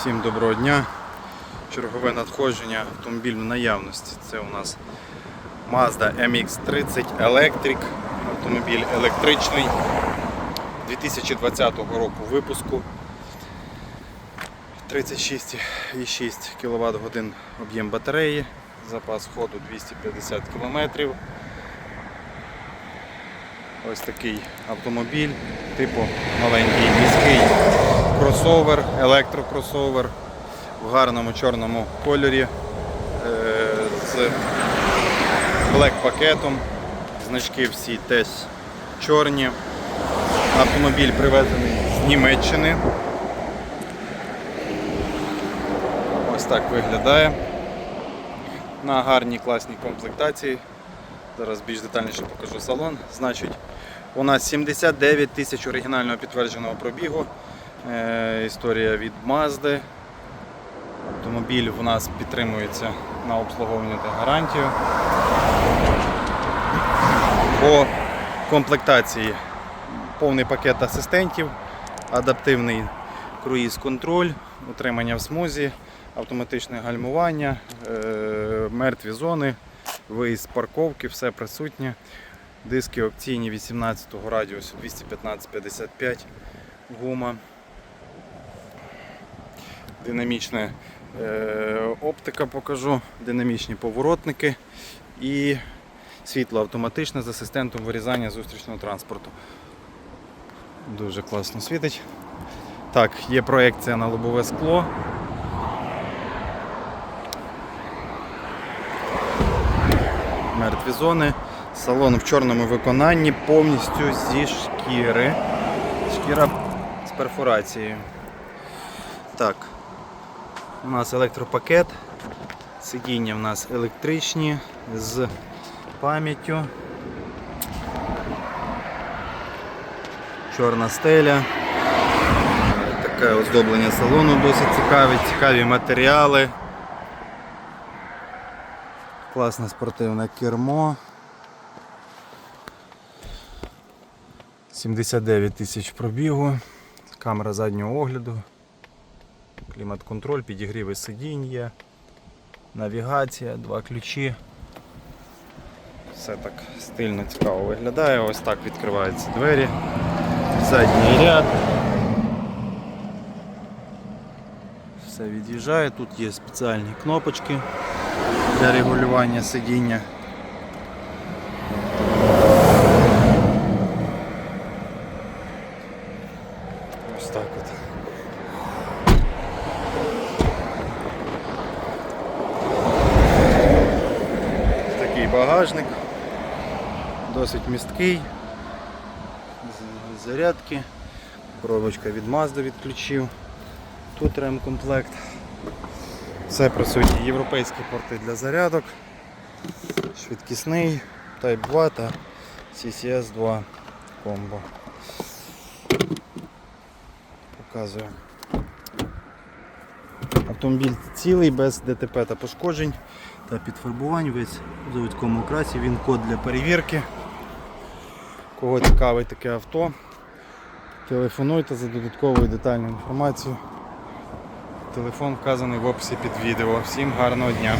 Всім доброго дня. Чергове надходження автомобіль наявності. Це у нас Mazda MX-30 Electric. Автомобіль електричний 2020 року випуску. 36,6 кВт об'єм батареї, запас ходу 250 км. Ось такий автомобіль, типу маленький міський кросовер, електрокросовер в гарному чорному кольорі е, з блек пакетом. Значки всі теж чорні. Автомобіль привезений з Німеччини. Ось так виглядає. На гарній класній комплектації. Зараз більш детальніше покажу салон. Значить, у нас 79 тисяч оригінального підтвердженого пробігу. Е, історія від Mazda. Автомобіль у нас підтримується на обслуговування та гарантію. По комплектації повний пакет асистентів, адаптивний круїз-контроль, утримання в смузі, автоматичне гальмування, е, мертві зони, виїзд з парковки, все присутнє. Диски опційні 18-го радіусу 215-55 гума. Динамічна е, оптика покажу, динамічні поворотники і світло автоматичне з асистентом вирізання зустрічного транспорту. Дуже класно світить. Так, є проекція на лобове скло. Мертві зони. Салон в чорному виконанні повністю зі шкіри. Шкіра з перфорацією. Так, у нас електропакет. Сидіння в нас електричні з пам'яттю. Чорна стеля. Таке оздоблення салону досить цікаве, цікаві матеріали. Класне спортивне кермо. 79 тисяч пробігу, камера заднього огляду, клімат-контроль, підігріви сидінь є, навігація, два ключі. Все так стильно цікаво виглядає. Ось так відкриваються двері. Задній ряд. Все від'їжджає. Тут є спеціальні кнопочки для регулювання сидіння. Ось так от. Такий багажник, досить місткий, зарядки, коробочка від Mazda відключив, тут ремкомплект. Все присутні європейські порти для зарядок, швидкісний, Type 2 та CCS 2 комбо. Показую. Автомобіль цілий, без ДТП та пошкоджень та підфарбувань, весь в заводському окрасі, він код для перевірки. Кого цікавить таке авто, телефонуйте за додатковою детальною інформацією. Телефон вказаний в описі під відео. Всім гарного дня!